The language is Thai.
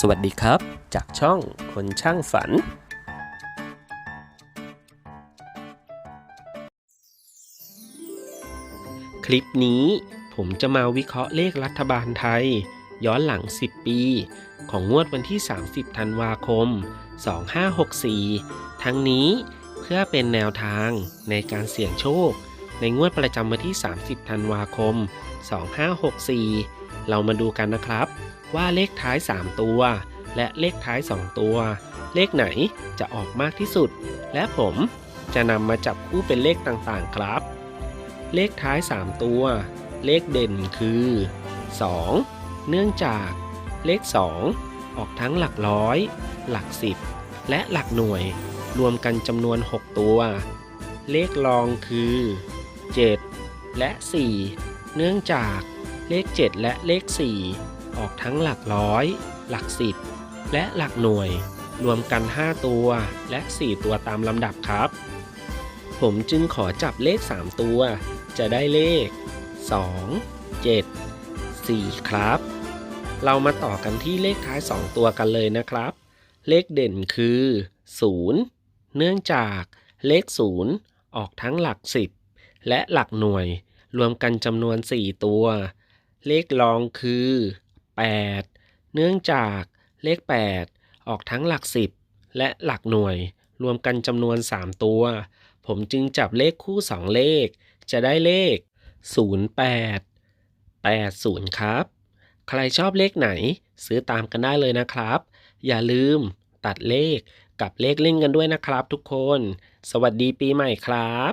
สวัสดีครับ จากช่องคนช่างฝัน คลิปนี้ผมจะมาวิเคราะห์เลขรัฐบาลไทย ย้อนหลัง 10 ปี ของงวดวันที่ 30 ธันวาคม 2564 ทั้งนี้เพื่อเป็นแนวทางในการเสี่ยงโชค ในงวดประจำวันที่ 30 ธันวาคม 2564 เรามาดูกันนะครับ ว่าเลขท้าย 3 ตัว และเลขท้าย 2 ตัว เลขไหนจะออกมากที่สุด และผมจะนำมาจับคู่เป็นเลขต่างๆครับ เลขท้าย 3 ตัว เลขเด่นคือ 2 เนื่องจากเลข 2 ออกทั้งหลักร้อย หลัก10และหลักหน่วย รวมกันจำนวน 6 ตัว เลขรองคือ 7 และ 4 เนื่องจากเลข 7 และเลข 4 ออกทั้งหลักร้อย หลัก10และหลักหน่วย รวมกัน 5 ตัวและ 4 ตัวตามลำดับครับ ผมจึงขอจับเลข 3 ตัว จะได้เลข 2 7 4 ครับ เรามาต่อกันที่เลขท้าย 2 ตัวกันเลยนะครับ เลขเด่นคือ 0 เนื่องจากเลข 0 ออกทั้งหลัก 10 และหลักหน่วย รวมกันจำนวน 4 ตัว เลขรองคือ 8 เนื่องจากเลข 8 ออกทั้งหลัก 10 และหลักหน่วย รวมกันจำนวน 3 ตัว ผมจึงจับเลขคู่ 2 เลข จะได้เลข 08 80 ครับ ใครชอบเลขไหน ซื้อตามกันได้เลยนะครับ อย่าลืมตัดเลขกับเลขเล่นกันด้วยนะครับทุกคน สวัสดีปีใหม่ครับ